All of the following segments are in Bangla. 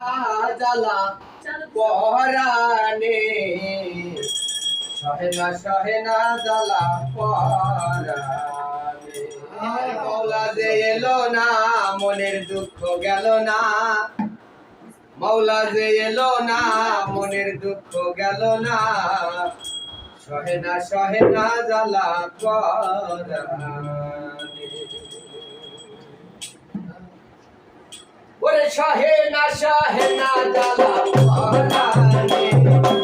জ্বালা পরানে সহে না সহে না জ্বালা পরানে মৌলা যে এলো না মনের দুঃখ গেল না। মৌলা যে এলো না মনের দুঃখ গেল না। সহে না সহে না জ্বালা পরানে ওরে সহে না সহে না জ্বালা পরানে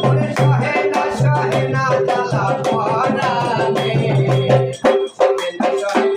ওরে সহে না সহে না জ্বালা পরানে সহে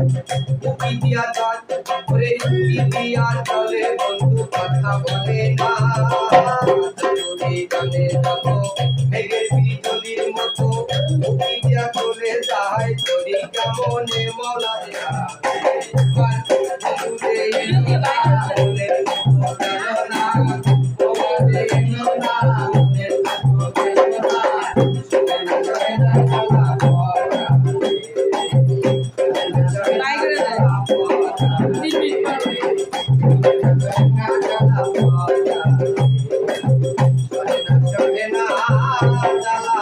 ইন্ডিয়া চাল ওরে ইন্ডিয়ার চলে বন্ধু কথা বলে না তুমি জানে দেখো ভেঙে বিজলির মতো ইন্ডিয়া চলে যায় তোরি কেমনে মলা Thank. la la la